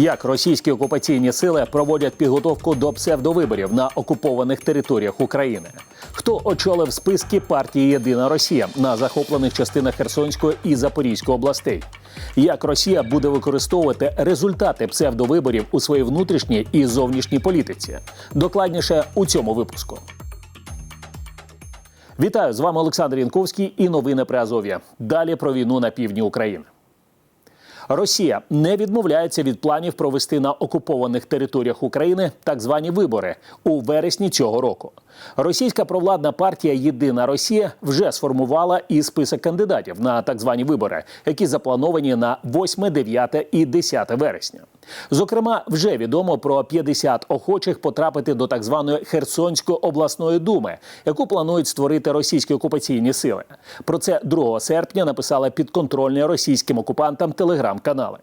Як російські окупаційні сили проводять підготовку до псевдовиборів на окупованих територіях України? Хто очолив списки партії Єдина Росія на захоплених частинах Херсонської і Запорізької областей? Як Росія буде використовувати результати псевдовиборів у своїй внутрішній і зовнішній політиці? Докладніше у цьому випуску. Вітаю з вами Олександр Янковський і новини при Азов'я. Далі про війну на півдні України. Росія не відмовляється від планів провести на окупованих територіях України так звані вибори у вересні цього року. Російська провладна партія Єдина Росія вже сформувала і список кандидатів на так звані вибори, які заплановані на 8, 9 і 10 вересня. Зокрема, вже відомо про 50 охочих потрапити до так званої Херсонської обласної думи, яку планують створити російські окупаційні сили. Про це 2 серпня написали підконтрольні російським окупантам телеграм-канали.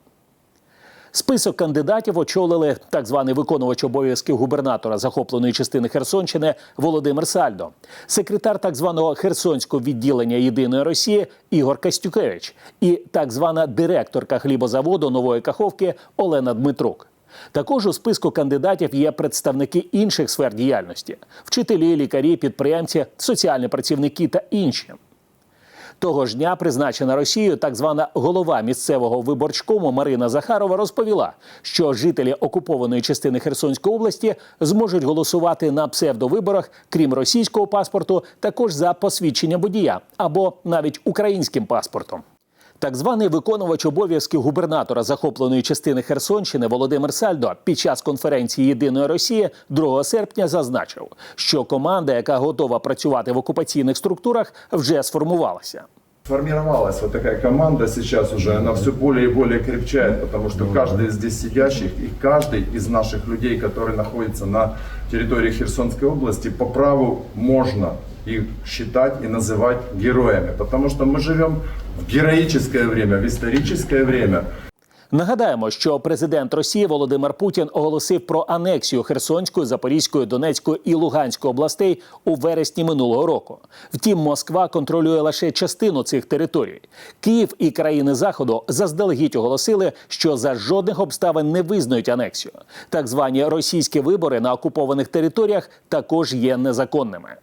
Список кандидатів очолили так званий виконувач обов'язків губернатора захопленої частини Херсонщини Володимир Сальдо, секретар так званого Херсонського відділення Єдиної Росії Ігор Кастюкевич і так звана директорка хлібозаводу нової Каховки Олена Дмитрук. Також у списку кандидатів є представники інших сфер діяльності: вчителі, лікарі, підприємці, соціальні працівники та інші. Того ж дня призначена Росією так звана голова місцевого виборчкому Марина Захарова розповіла, що жителі окупованої частини Херсонської області зможуть голосувати на псевдовиборах, крім російського паспорту, також за посвідчення водія або навіть українським паспортом. Так званий виконувач обов'язків губернатора захопленої частини Херсонщини Володимир Сальдо під час конференції Єдиної Росії 2 серпня зазначив, що команда, яка готова працювати в окупаційних структурах, вже сформувалася. Сформировалась вот такая команда сейчас уже, она все более и более крепчает, потому что каждый из здесь сидящих и каждый из наших людей, который находится на территории Херсонской области, по праву можно их считать и называть героями, потому что мы живем в героическое время, в историческое время. Нагадаємо, що президент Росії Володимир Путін оголосив про анексію Херсонської, Запорізької, Донецької і Луганської областей у вересні минулого року. Втім, Москва контролює лише частину цих територій. Київ і країни Заходу заздалегідь оголосили, що за жодних обставин не визнають анексію. Так звані російські вибори на окупованих територіях також є незаконними.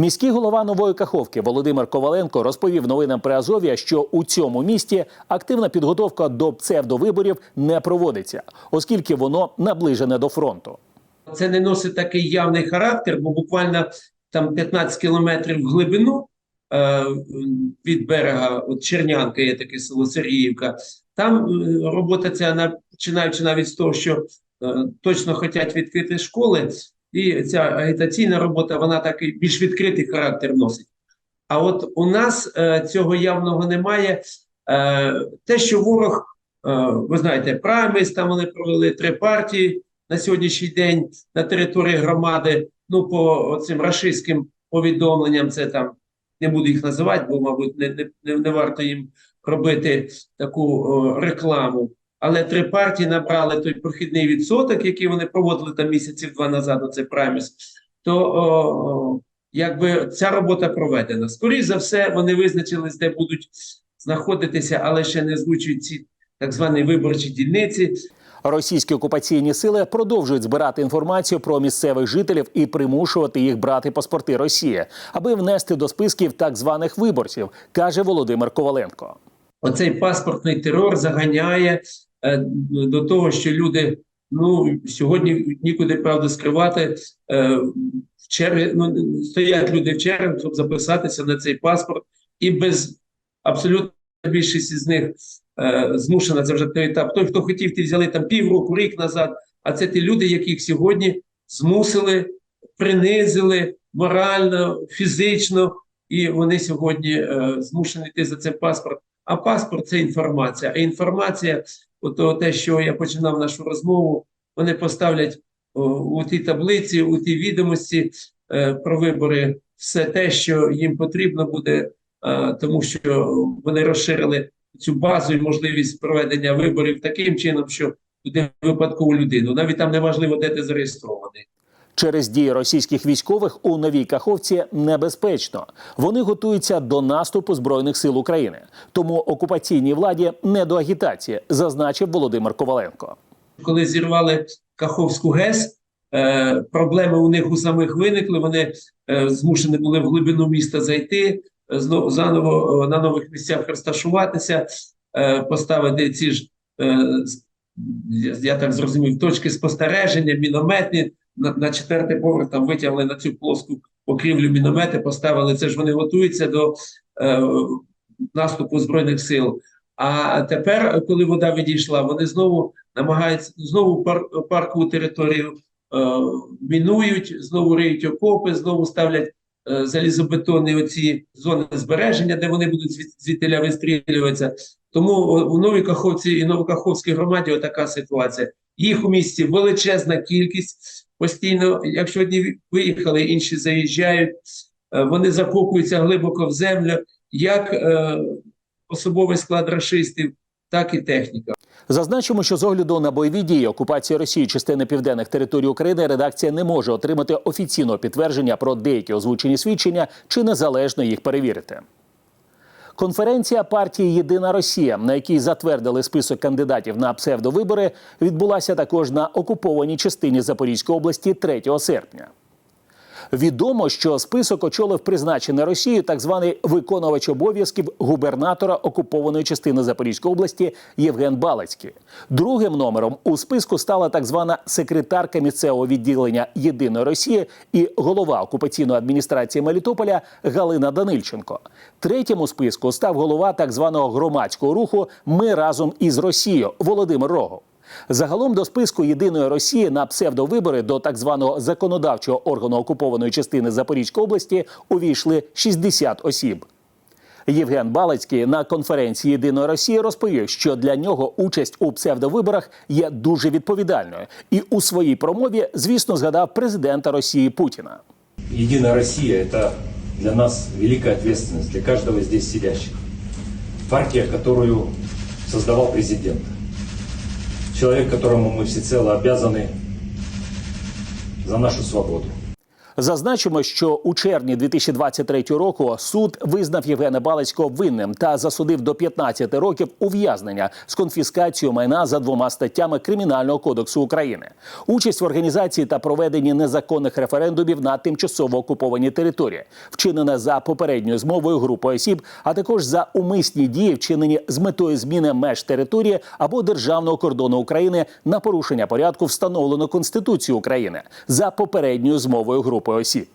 Міський голова нової Каховки Володимир Коваленко розповів новинам при Азов'я, що у цьому місті активна підготовка до псевдовиборів не проводиться, оскільки воно наближене до фронту. Це не носить такий явний характер, бо буквально там 15 кілометрів в глибину е, від берега, от Чернянка є таке село Сергіївка. Там е, робота ця на- починаючи навіть з того, що е, точно хочуть відкрити школи, і ця агітаційна робота, вона такий більш відкритий характер носить. А от у нас е, цього явного немає. Е, те, що ворог, е, ви знаєте, прайміс, там вони провели три партії на сьогоднішній день на території громади. Ну, по цим рашистським повідомленням, це там не буду їх називати, бо, мабуть, не, не, не, не варто їм робити таку о, рекламу. Але три партії набрали той прохідний відсоток, який вони проводили там місяців два назад, оце прайміс, то о, якби ця робота проведена. Скоріше за все, вони визначились, де будуть знаходитися, але ще не озвучують ці так звані виборчі дільниці. Російські окупаційні сили продовжують збирати інформацію про місцевих жителів і примушувати їх брати паспорти Росії, аби внести до списків так званих виборців, каже Володимир Коваленко. Оцей паспортний терор заганяє до того, що люди ну сьогодні нікуди правда скривати. Е, в черги ну стоять люди в черзі, щоб записатися на цей паспорт, і без абсолютно більшість із них е, змушена це вже той етап. Той, хто хотів, ті взяли там півроку, рік назад. А це ті люди, яких сьогодні змусили, принизили морально, фізично, і вони сьогодні е, змушені йти за цей паспорт. А паспорт це інформація. А інформація, ото те, що я починав нашу розмову, вони поставлять у тій таблиці, у тій відомості е, про вибори все те, що їм потрібно буде, е, тому що вони розширили цю базу і можливість проведення виборів таким чином, що туди випадкову людину. Навіть там не важливо, де ти зареєстрований. Через дії російських військових у новій Каховці небезпечно. Вони готуються до наступу збройних сил України. Тому окупаційній владі не до агітації, зазначив Володимир Коваленко. коли зірвали Каховську ГЕС, е, проблеми у них у самих виникли. Вони е, змушені були в глибину міста зайти, е, знову заново на нових місцях розташуватися, поставити ці ж, я так зрозумів, точки спостереження, мінометні. На, на четвертий поверх там витягли на цю плоску покрівлю міномети, поставили це ж вони готуються до е, наступу Збройних сил. А тепер, коли вода відійшла, вони знову намагаються знову пар, паркову територію е, мінують, знову риють окопи, знову ставлять е, залізобетонні оці зони збереження, де вони будуть звід, звідтиля вистрілюватися. Тому у Новій Каховці і Новокаховській громаді така ситуація. Їх у місті величезна кількість. Постійно, якщо одні виїхали, інші заїжджають, е, вони закопуються глибоко в землю, як е, особовий склад рашистів, так і техніка. Зазначимо, що з огляду на бойові дії окупації Росії частини південних територій України редакція не може отримати офіційного підтвердження про деякі озвучені свідчення чи незалежно їх перевірити. Конференція партії Єдина Росія, на якій затвердили список кандидатів на псевдовибори, відбулася також на окупованій частині Запорізької області 3 серпня. Відомо, що список очолив призначений Росією так званий виконувач обов'язків губернатора окупованої частини Запорізької області Євген Балацький. Другим номером у списку стала так звана секретарка місцевого відділення Єдиної Росії і голова окупаційної адміністрації Мелітополя Галина Данильченко. Третім у списку став голова так званого громадського руху Ми разом із Росією Володимир Рогов. Загалом до списку єдиної Росії на псевдовибори до так званого законодавчого органу окупованої частини Запорізької області увійшли 60 осіб. Євген Балацький на конференції Єдиної Росії розповів, що для нього участь у псевдовиборах є дуже відповідальною, і у своїй промові, звісно, згадав президента Росії Путіна. Единая Россия – это для нас великая ответственность, для каждого здесь сидящих. Партия, которую создавал президент. Человек, которому мы всецело обязаны за нашу свободу. Зазначимо, що у червні 2023 року суд визнав Євгена Балицького винним та засудив до 15 років ув'язнення з конфіскацією майна за двома статтями Кримінального кодексу України, участь в організації та проведенні незаконних референдумів на тимчасово окупованій території, вчинене за попередньою змовою групою осіб, а також за умисні дії, вчинені з метою зміни меж території або державного кордону України на порушення порядку, встановлено Конституцією України за попередньою змовою групою осіб.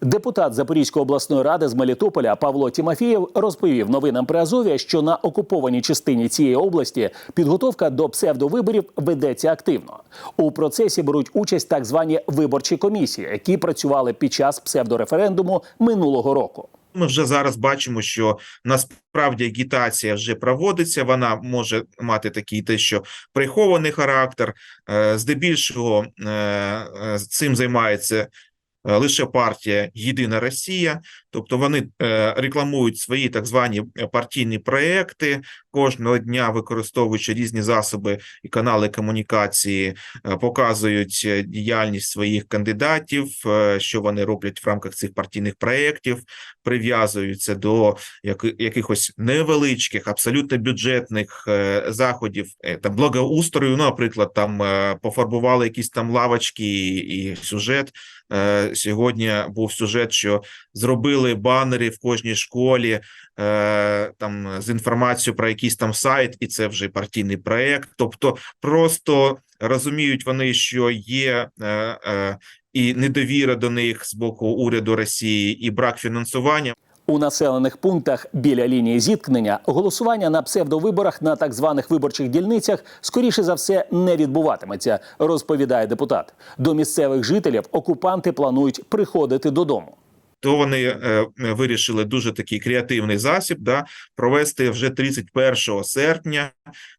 Депутат Запорізької обласної ради з Мелітополя Павло Тімофієв розповів новинам при Азові, що на окупованій частині цієї області підготовка до псевдовиборів ведеться активно. У процесі беруть участь так звані виборчі комісії, які працювали під час псевдореферендуму минулого року. Ми вже зараз бачимо, що насправді агітація вже проводиться. Вона може мати такий те, що прихований характер. Е, Здебільшого е, е, цим займається лише партія Єдина Росія, тобто вони е, рекламують свої так звані е, партійні проекти кожного дня, використовуючи різні засоби і канали комунікації, е, показують діяльність своїх кандидатів, що вони роблять в рамках цих партійних проєктів прив'язуються до якихось невеличких, абсолютно бюджетних заходів там благоустрою. Наприклад, там пофарбували якісь там лавочки і, сюжет. Сьогодні був сюжет, що зробили банери в кожній школі е, там з інформацією про якийсь там сайт, і це вже партійний проект. Тобто, просто розуміють вони, що є. Е, е, і недовіра до них з боку уряду Росії, і брак фінансування. У населених пунктах біля лінії зіткнення голосування на псевдовиборах на так званих виборчих дільницях скоріше за все не відбуватиметься, розповідає депутат. До місцевих жителів окупанти планують приходити додому. То вони е, вирішили дуже такий креативний засіб да, провести вже 31 серпня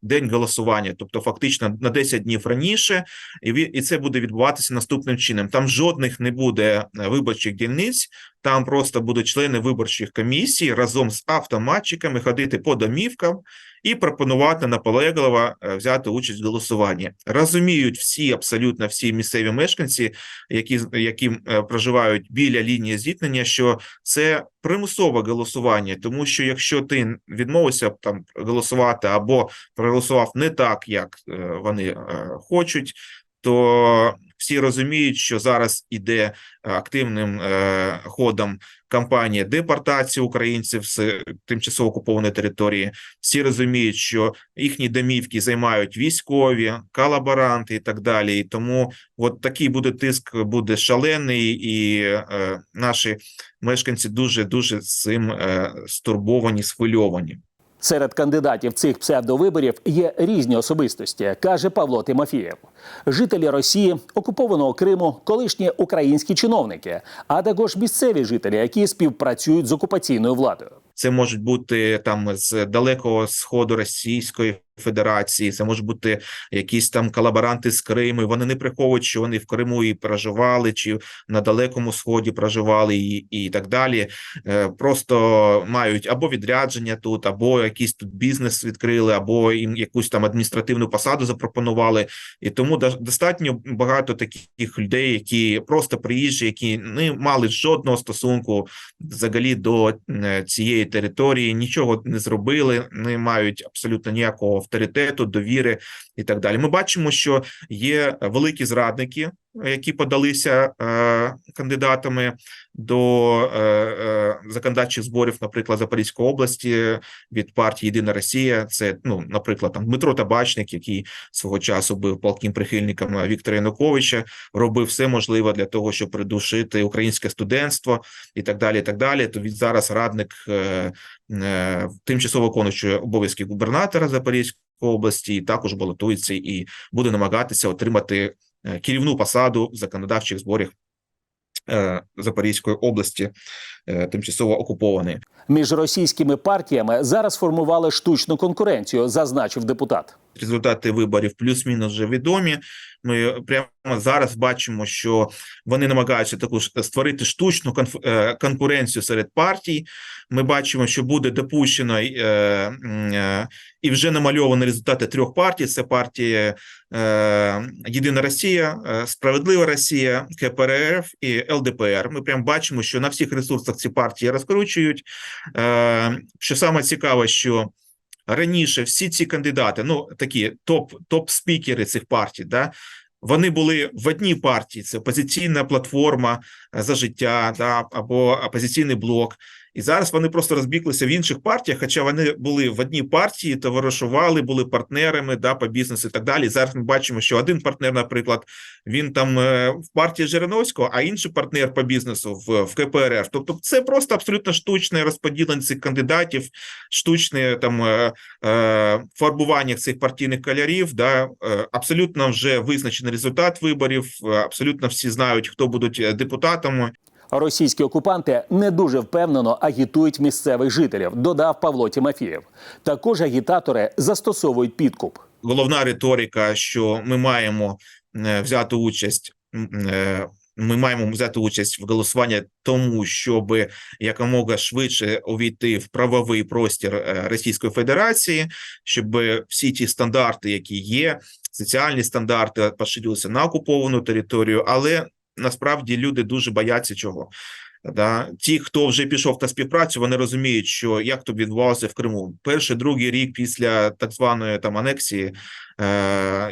день голосування, тобто фактично на 10 днів раніше, і і це буде відбуватися наступним чином. Там жодних не буде е, виборчих дільниць. Там просто будуть члени виборчих комісій разом з автоматчиками ходити по домівкам і пропонувати наполегливо е, взяти участь в голосуванні. Розуміють всі, абсолютно всі місцеві мешканці, які які е, проживають біля лінії зіткнення, що це примусове голосування, тому що якщо ти відмовився там голосувати або проголосував не так, як е, вони е, хочуть, то всі розуміють, що зараз іде активним е, ходом кампанія депортації українців з тимчасово окупованої території. Всі розуміють, що їхні домівки займають військові, колаборанти і так далі. І тому от такий буде тиск, буде шалений, і е, наші мешканці дуже дуже цим е, стурбовані, схвильовані. Серед кандидатів цих псевдовиборів є різні особистості, каже Павло Тимофієв. Жителі Росії, окупованого Криму, колишні українські чиновники, а також місцеві жителі, які співпрацюють з окупаційною владою. Це можуть бути там з далекого сходу Російської Федерації, це можуть бути якісь там колаборанти з Криму. і Вони не приховують, що вони в Криму і проживали, чи на далекому сході проживали, і, і так далі. Е, Просто мають або відрядження тут, або якийсь тут бізнес відкрили, або їм якусь там адміністративну посаду запропонували. І тому достатньо багато таких людей, які просто приїжджі, які не мали жодного стосунку взагалі до е, цієї території, нічого не зробили, не мають абсолютно ніякого авторитету, довіри і так далі. Ми бачимо, що є великі зрадники, які подалися е, кандидатами до е, е, законодавчих зборів, наприклад, Запорізької області від партії Єдина Росія. Це ну, наприклад, там Дмитро Табачник, який свого часу був палким прихильником Віктора Януковича, робив все можливе для того, щоб придушити українське студентство і так далі. І так далі. То він зараз радник тимчасово виконуючого обов'язки губернатора Запорізької області, і також балотується і буде намагатися отримати керівну посаду в законодавчих зборах е, Запорізької області, е, тимчасово окупованої. Між російськими партіями зараз формували штучну конкуренцію, зазначив депутат. Результати виборів плюс-мінус вже відомі. Ми прямо зараз бачимо, що вони намагаються таку створити штучну е, конкуренцію серед партій. Ми бачимо, що буде допущено е, е, і вже намальовані результати трьох партій: це партія е, Єдина Росія, Справедлива Росія, КПРФ і ЛДПР. Ми прямо бачимо, що на всіх ресурсах ці партії розкручують. Що саме цікаве, що раніше всі ці кандидати, ну такі топ топ спікери цих партій, да. Вони були в одній партії: це опозиційна платформа за життя, да, або опозиційний блок. І зараз вони просто розбіглися в інших партіях, хоча вони були в одній партії, товаришували, були партнерами да, по бізнесу і так далі. Зараз ми бачимо, що один партнер, наприклад, він там е, в партії Жириновського, а інший партнер по бізнесу в, в КПРФ. Тобто, це просто абсолютно штучне розподілення цих кандидатів, штучне там е, е, фарбування цих партійних кольорів. Да, е, абсолютно вже визначений результат виборів. е, Абсолютно всі знають, хто будуть е, депутатами. Російські окупанти не дуже впевнено агітують місцевих жителів, додав Павло Тимофієв. Також агітатори застосовують підкуп. головна риторика, що ми маємо е, взяти участь. е, Ми маємо взяти участь в голосуванні тому, щоб якомога швидше увійти в правовий простір е, Російської Федерації, щоб всі ті стандарти, які є, соціальні стандарти, поширювалися на окуповану територію, але насправді люди дуже бояться чого. Да, ті, хто вже пішов на співпрацю, вони розуміють, що як то відбувалося в Криму. Перший другий рік після так званої там анексії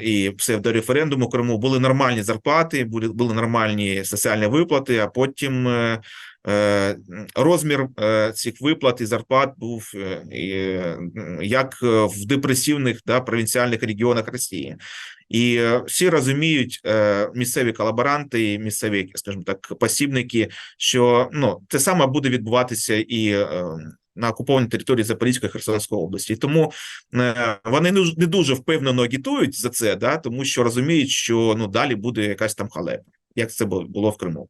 і псевдореферендуму в Криму були нормальні зарплати, були, були нормальні соціальні виплати. А потім е, е, розмір е, цих виплат і зарплат був е, е, як е, в депресивних да, провінціальних регіонах Росії. І е, всі розуміють е, місцеві колаборанти, місцеві, скажімо так, посібники, що ну це саме буде відбуватися і е, на окупованій території Запорізької Херсонської області. Тому е, вони не дуже впевнено агітують за це, да, тому що розуміють, що ну далі буде якась там халепа, як це було в Криму.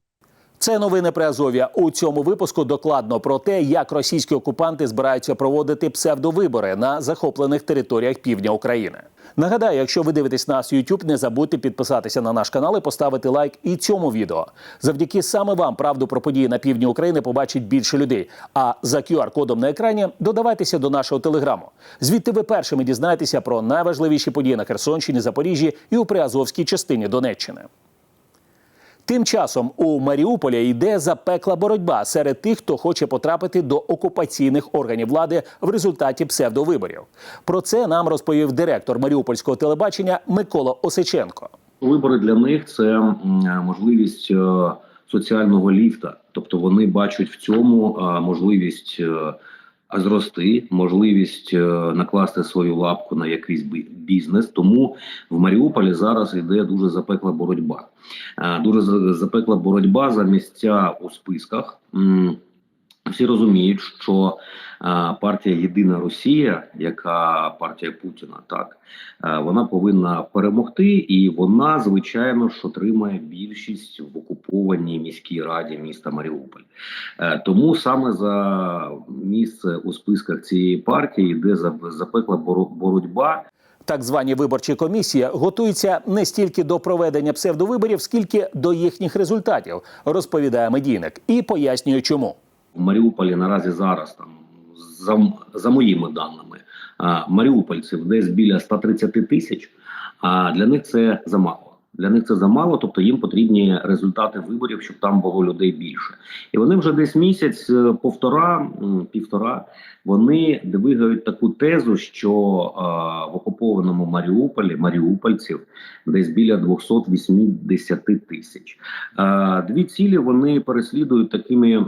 Це новини при Азов'я. У цьому випуску докладно про те, як російські окупанти збираються проводити псевдовибори на захоплених територіях півдня України. Нагадаю, якщо ви дивитесь нас YouTube, не забудьте підписатися на наш канал і поставити лайк і цьому відео. Завдяки саме вам правду про події на півдні України побачить більше людей. А за QR-кодом на екрані додавайтеся до нашого телеграму. Звідти ви першими дізнаєтеся про найважливіші події на Херсонщині, Запоріжжі і у Приазовській частині Донеччини. Тим часом у Маріуполі йде запекла боротьба серед тих, хто хоче потрапити до окупаційних органів влади в результаті псевдовиборів. Про це нам розповів директор Маріупольського телебачення Микола Осиченко. Вибори для них це можливість е, соціального ліфта, тобто вони бачать в цьому е, можливість е, зрости, можливість е, накласти свою лапку на якийсь бі- бізнес. Тому в Маріуполі зараз йде дуже запекла боротьба. Е, Дуже запекла боротьба за місця у списках. Всі розуміють, що е, партія Єдина Росія, яка партія Путіна, так вона повинна перемогти, і вона, звичайно ж, отримає більшість в окупованій міській раді міста Маріуполь. Е, Тому саме за місце у списках цієї партії йде за- запекла боротьба. Так звані виборчі комісії готуються не стільки до проведення псевдовиборів, скільки до їхніх результатів, розповідає медійник і пояснює, чому. в Маріуполі наразі зараз там за, за моїми даними маріупольців десь біля 130 тисяч. А для них це замало. Для них це замало, тобто їм потрібні результати виборів, щоб там було людей більше. І вони вже десь місяць, е, повтора, півтора, вони двигають таку тезу, що а, в окупованому Маріуполі маріупольців десь біля 280 тисяч. Е, Дві цілі вони переслідують такими е,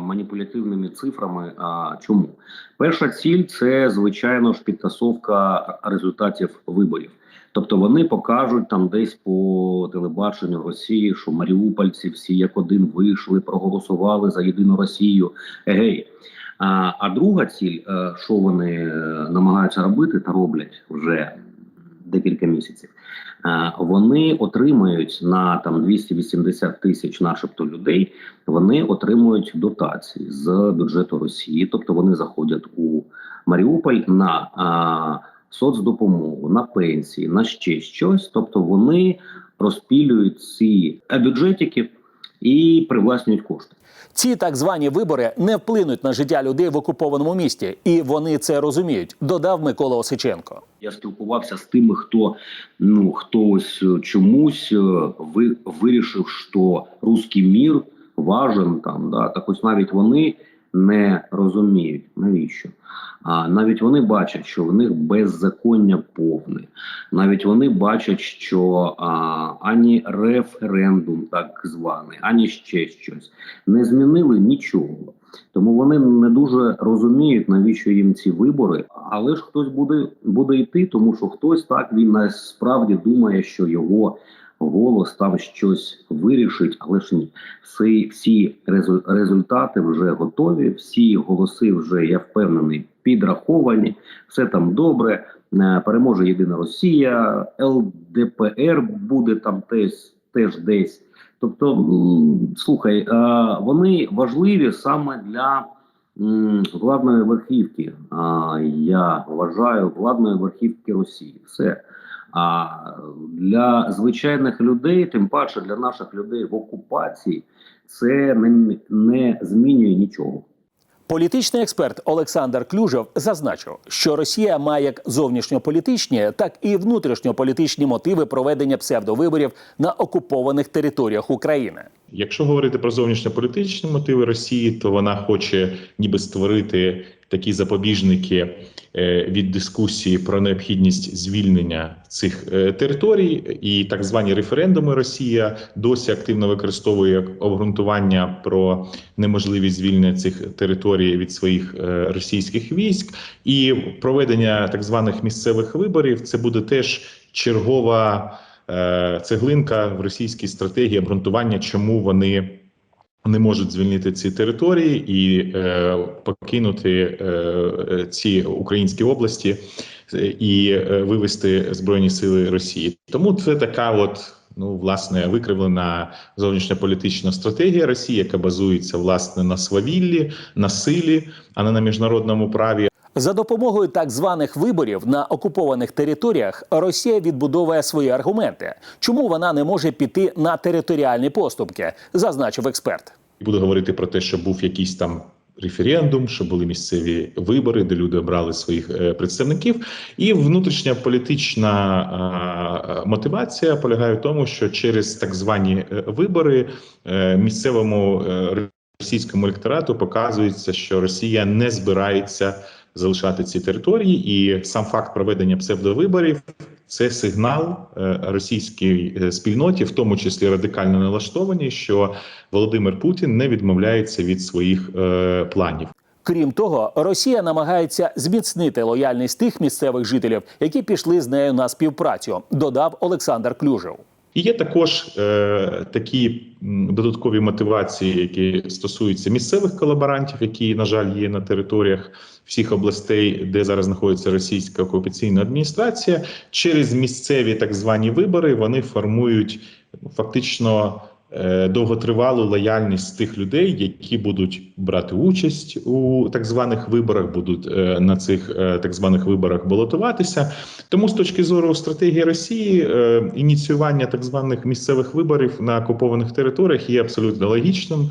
маніпулятивними цифрами. А чому перша ціль це звичайно ж підтасовка результатів виборів. Тобто вони покажуть там десь по телебаченню Росії, що маріупольці всі як один вийшли, проголосували за єдину Росію. Егей. А, а друга ціль, е, що вони е, намагаються робити та роблять вже декілька місяців. Е, Вони отримують на там 280 тисяч, начебто людей. Вони отримують дотації з бюджету Росії, тобто вони заходять у Маріуполь на соцдопомогу, на пенсії, на ще щось. Тобто вони розпілюють ці бюджетики і привласнюють кошти. Ці так звані вибори не вплинуть на життя людей в окупованому місті, і вони це розуміють. Додав Микола Осиченко. Я спілкувався з тими, хто ну хтось е, чомусь е, ви вирішив, що русський мір важен там. Да так ось навіть вони не розуміють навіщо. А навіть вони бачать, що в них беззаконня повне. Навіть вони бачать, що а, ані референдум, так званий, ані ще щось не змінили нічого. Тому вони не дуже розуміють, навіщо їм ці вибори. Але ж хтось буде буде йти, тому що хтось так він насправді думає, що його голос там щось вирішить, але ж ні. Всі, всі результати вже готові, всі голоси вже я впевнений підраховані. Все там добре. Е, Переможе єдина Росія, ЛДПР буде там теж теж десь. Тобто, слухай, е, вони важливі саме для владної верхівки. Я вважаю владної верхівки Росії. Все. А для звичайних людей, тим паче для наших людей в окупації, це не, не змінює нічого. Політичний експерт Олександр Клюжев зазначив, що Росія має як зовнішньополітичні, так і внутрішньополітичні мотиви проведення псевдовиборів на окупованих територіях України. Якщо говорити про зовнішньополітичні мотиви Росії, то вона хоче ніби створити такі запобіжники е, від дискусії про необхідність звільнення цих е, територій, і так звані референдуми Росія досі активно використовує як обґрунтування про неможливість звільнення цих територій від своїх е, російських військ, і проведення так званих місцевих виборів це буде теж чергова цеглинка в російській стратегії обґрунтування, чому вони не можуть звільнити ці території і е, покинути е, е, ці українські області е, і е, вивести збройні сили Росії. Тому це така от ну власне викривлена зовнішньополітична стратегія Росії, яка базується власне на свавіллі, на силі, а не на міжнародному праві. За допомогою так званих виборів на окупованих територіях Росія відбудовує свої аргументи. Чому вона не може піти на територіальні поступки, зазначив експерт. Буду говорити про те, що був якийсь там референдум, що були місцеві вибори, де люди обрали своїх е, представників. І внутрішня політична мотивація полягає в тому, що через так звані е, вибори е, місцевому російському електорату показується, що Росія не збирається залишати ці території, і сам факт проведення псевдовиборів це сигнал е, російській е, спільноті, в тому числі радикально налаштовані, що Володимир Путін не відмовляється від своїх е, планів. Крім того, Росія намагається зміцнити лояльність тих місцевих жителів, які пішли з нею на співпрацю, додав Олександр Клюжев. І є також е, такі додаткові мотивації, які стосуються місцевих колаборантів, які, на жаль, є на територіях всіх областей, де зараз знаходиться російська окупаційна адміністрація. Через місцеві так звані вибори вони формують фактично довготривалу лояльність тих людей, які будуть брати участь у так званих виборах, будуть е, на цих е, так званих виборах балотуватися. Тому з точки зору стратегії Росії е, ініціювання так званих місцевих виборів на окупованих територіях є абсолютно логічним,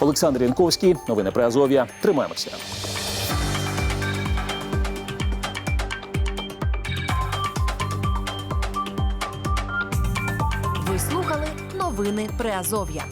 Олександр Янковський, новини при Азов'я. Тримаємося. Ви слухали новини Приазов'я.